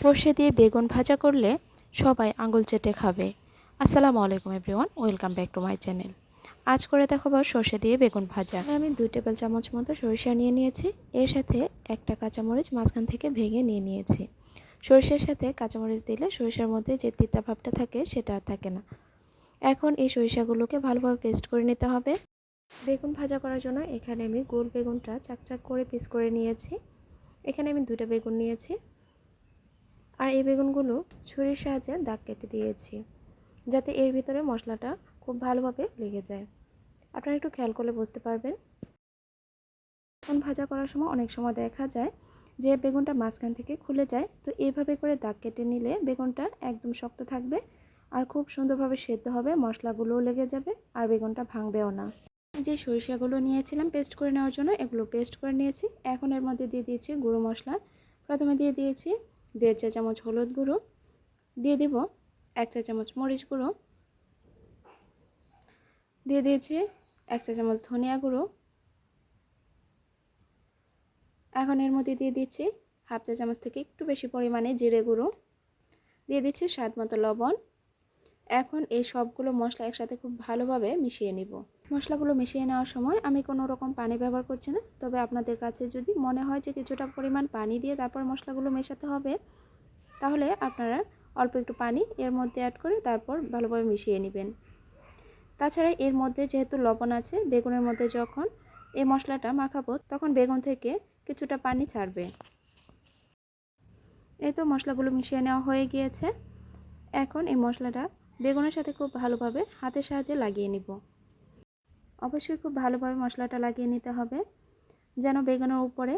সর্ষে দিয়ে বেগুন ভাজা করলে সবাই আঙুল চেটে খাবে। আসসালামু আলাইকুম everyone, welcome back to my channel. আজ করে দেখো দেখাবো সর্ষে দিয়ে বেগুন ভাজা। আমি দুই টেবিল চামচ মতো সরিষা নিয়ে নিয়েছি। এর সাথে একটা কাঁচামরিচ মাঝখান থেকে ভেঙে নিয়ে নিয়েছি। সরিষার সাথে কাঁচামরিচ দিলে সরিষার মধ্যে যে তিতা ভাবটা থাকে সেটা আর থাকে না। এখন এই সরিষাগুলোকে ভালোভাবে পেস্ট করে নিতে হবে। বেগুন ভাজা করার জন্য এখানে আমি গোল বেগুনটা চাকচাক করে পিস করে নিয়েছি। এখানে আমি দুটো বেগুন নিয়েছি। আর এই বেগুনগুলো ছুরির সাহায্যে দাগ কেটে দিয়েছি, যাতে এর ভিতরে মশলাটা খুব ভালোভাবে লেগে যায়। আপনারা একটু খেয়াল করলে বুঝতে পারবেন। বেগুন ভাজা করার সময় অনেক সময় দেখা যায় যে বেগুনটা মাঝখান থেকে খুলে যায়, তো এইভাবে করে দাগ কেটে নিলে বেগুনটা একদম শক্ত থাকবে আর খুব সুন্দরভাবে সেদ্ধ হবে, মশলাগুলোও লেগে যাবে আর বেগুনটা ভাঙবেও না। যে সরিষাগুলো নিয়েছিলাম পেস্ট করে নেওয়ার জন্য, এগুলো পেস্ট করে নিয়েছি। এখন এর মধ্যে দিয়ে দিয়েছি গুঁড়ো মশলা। প্রথমে দিয়ে দিয়েছি দেড় চা চামচ হলুদ গুঁড়ো, দিয়ে দেব এক চা চামচ মরিচ গুঁড়ো, দিয়ে দিয়েছি এক চা চামচ ধনিয়া গুঁড়ো। এখন এর মধ্যে দিয়ে দিচ্ছি হাফ চা চামচ থেকে একটু বেশি পরিমাণে জিরে গুঁড়ো। দিয়ে দিচ্ছি স্বাদ মতো লবণ। এখন এই সবগুলো মশলা একসাথে খুব ভালোভাবে মিশিয়ে নিব। মশলাগুলো মিশিয়ে নেওয়ার সময় আমি কোনো রকম পানি ব্যবহার করছি না। তবে আপনাদের কাছে যদি মনে হয় যে কিছুটা পরিমাণ পানি দিয়ে তারপর মশলাগুলো মেশাতে হবে, তাহলে আপনারা অল্প একটু পানি এর মধ্যে অ্যাড করে তারপর ভালোভাবে মিশিয়ে নেবেন। তাছাড়া এর মধ্যে যেহেতু লবণ আছে, বেগুনের মধ্যে যখন এই মশলাটা মাখাবো, তখন বেগুন থেকে কিছুটা পানি ছাড়বে। এই তো মশলাগুলো মিশিয়ে নেওয়া হয়ে গিয়েছে। এখন এই মশলাটা বেগুনের সাথে খুব ভালোভাবে হাতের সাহায্যে লাগিয়ে নিব। অবশ্যই খুব ভালোভাবে মশলাটা লাগিয়ে নিতে হবে, যেন বেগুনের উপরে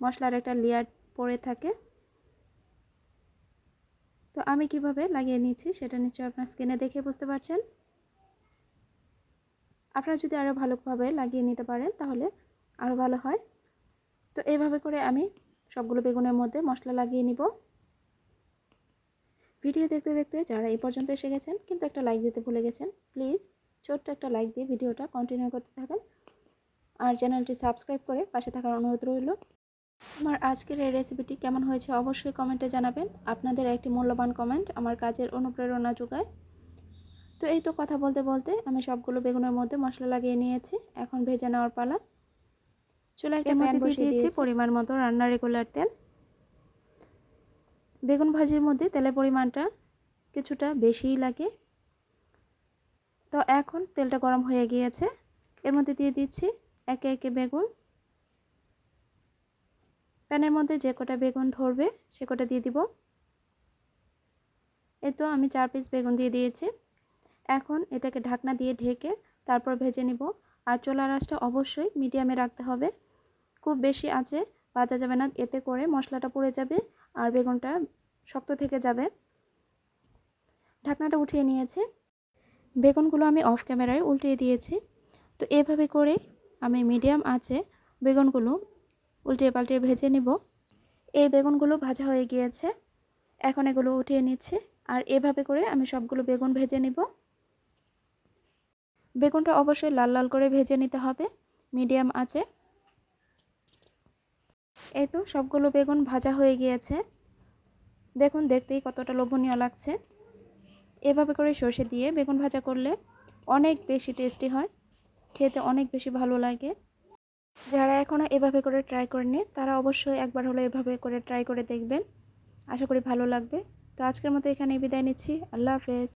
মশলার একটা লেয়ার পড়ে থাকে। তো আমি কীভাবে লাগিয়ে নিচ্ছি সেটা নিশ্চয়ই আপনার স্কিনে দেখে বুঝতে পারছেন। আপনারা যদি আরও ভালোভাবে লাগিয়ে নিতে পারেন, তাহলে আরও ভালো হয়। তো এইভাবে করে আমি সবগুলো বেগুনের মধ্যে মশলা লাগিয়ে নিব। ভিডিও দেখতে দেখতে যারা এই পর্যন্ত এসে গেছেন কিন্তু একটা লাইক দিতে ভুলে গেছেন প্লিজ ছোট্ট একটা লাইক দিয়ে ভিডিওটা কন্টিনিউ করতে থাকেন। আর চ্যানেলটি সাবস্ক্রাইব করে পাশে থাকার অনুরোধ রইল। আমার আজকের এই রেসিপিটি কেমন হয়েছে অবশ্যই কমেন্টে জানাবেন। আপনাদের একটি মূল্যবান কমেন্ট আমার কাজের অনুপ্রেরণা যোগায়। তো এই তো কথা বলতে বলতে আমি সবগুলো বেগুনের মধ্যে মশলা লাগিয়ে নিয়েছি এখন ভেজে নেওয়ার পালা। চুলায় একটা প্যান বসিয়ে দিয়েছি পরিমাণ মতো রান্নার রেগুলার তেল। বেগুন ভাজির মধ্যে তেলের পরিমাণটা কিছুটা বেশিই লাগে। তো এখন তেলটা গরম হয়ে গিয়েছে। এর মধ্যে দিয়ে দিচ্ছি একে একে বেগুন। প্যানের মধ্যে যে কটা বেগুন ধরবে সে কটা দিয়ে দিব। এই তো আমি চার পিস বেগুন দিয়ে দিয়েছি। এখন এটাকে ঢাকনা দিয়ে ঢেকে তারপর ভেজে নিব। আর চোলা রাসটা অবশ্যই মিডিয়ামে রাখতে হবে। খুব বেশি আছে ভাজা যাবে না। এতে করে মশলাটা পুড়ে যাবে। আর বেগুনটা শক্ত থেকে যাবে। ঢাকনাটা উঠিয়ে নিয়েছি। বেগুনগুলো আমি অফ ক্যামেরায় উল্টিয়ে দিয়েছি। তো এভাবে করে আমি মিডিয়াম আছে বেগুনগুলো উল্টিয়ে পাল্টিয়ে ভেজে নিব। এই বেগুনগুলো ভাজা হয়ে গিয়েছে। এখন এগুলো উঠিয়ে নিচ্ছি। আর এভাবে করে আমি সবগুলো বেগুন ভেজে নিব। বেগুনটা অবশ্যই লাল লাল করে ভেজে নিতে হবে। মিডিয়াম আছে এই তো সবগুলো বেগুন ভাজা হয়ে গিয়েছে। দেখুন, দেখতেই কতটা লোভনীয় লাগছে। এভাবে করে সর্ষে দিয়ে বেগুন ভাজা করলে অনেক বেশি টেস্টি হয়, খেতে অনেক বেশি ভালো লাগে। যারা এখনও এভাবে করে ট্রাই করেনি তারা অবশ্যই একবার হলো এভাবে করে ট্রাই করে দেখবেন। আশা করি ভালো লাগবে। তো আজকের মতো এখানে বিদায় নিচ্ছি। আল্লাহ হাফেজ।